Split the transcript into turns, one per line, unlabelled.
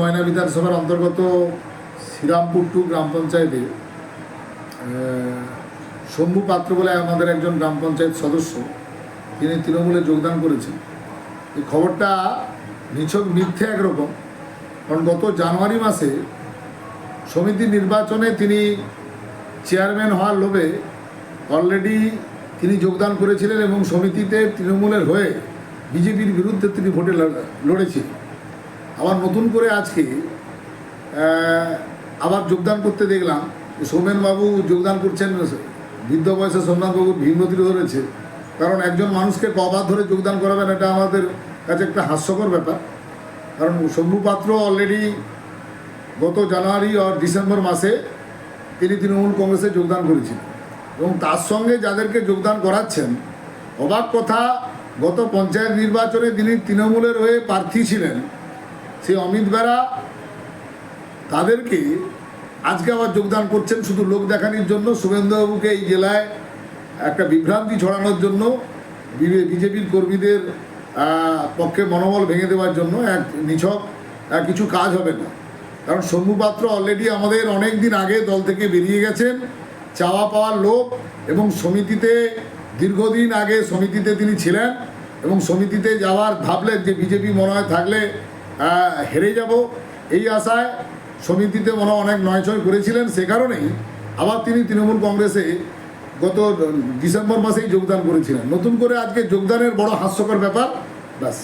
ময়না বিধানসভার অন্তর্গত Serampore two gram পঞ্চায়েতে শম্ভু পাত্র বলে আমাদের একজন গ্রাম পঞ্চায়েত সদস্য, তিনি তৃণমূলে যোগদান করেছেন। এই খবরটা নিছক মিথ্যে একরকম, কারণ গত জানুয়ারি মাসে সমিতি নির্বাচনে তিনি চেয়ারম্যান হওয়ার লোভে অলরেডি তিনি যোগদান করেছিলেন এবং সমিতিতে তৃণমূলের হয়ে বিজেপির বিরুদ্ধে তিনি ভোটে লড়- লড়েছিলেন। আবার নতুন করে আজকে আবার যোগদান করতে দেখলাম সৌমেনবাবু যোগদান করছেন, বৃদ্ধ বয়সে সোমনাথবাবুর ভীমতি ধরেছে। কারণ একজন মানুষকে কবার ধরে যোগদান করাবেন, এটা আমাদের কাছে একটা হাস্যকর ব্যাপার। কারণ শম্ভু পাত্র অলরেডি গত জানুয়ারি আর ডিসেম্বর মাসে তিনি তৃণমূল কংগ্রেসে যোগদান করেছিলেন এবং তার সঙ্গে যাদেরকে যোগদান করাচ্ছেন, অবাক কথা, গত পঞ্চায়েত নির্বাচনে তিনি তৃণমূলের হয়ে প্রার্থী ছিলেন। সেই অমিত বেরা তাদেরকে আজকে আবার যোগদান করছেন শুধু লোক দেখানির জন্য। শুভেন্দুবাবুকে এই জেলায় একটা বিভ্রান্তি ছড়ানোর জন্য বিজেপির কর্মীদের পক্ষে মনোবল ভেঙে দেওয়ার জন্য এক নিছক কিছু কাজ হবে না। কারণ শম্ভু অলরেডি আমাদের অনেক দিন আগে দল থেকে বেরিয়ে গেছেন। চাওয়া পাওয়ার লোক এবং সমিতিতে দীর্ঘদিন আগে সমিতিতে তিনি ছিলেন এবং সমিতিতে যাওয়ার ভাবলেন যে বিজেপি মনে হয় থাকলে হেরে যাব। এই আশায় সমিতিতে হয় অনেক নয়ছয় করেছিলেন। সে কারণেই আবার তিনি তৃণমূল কংগ্রেসে গত ডিসেম্বর মাসেই যোগদান করেছিলেন। নতুন করে আজকে যোগদানের বড় হাস্যকর ব্যাপার, ব্যাস।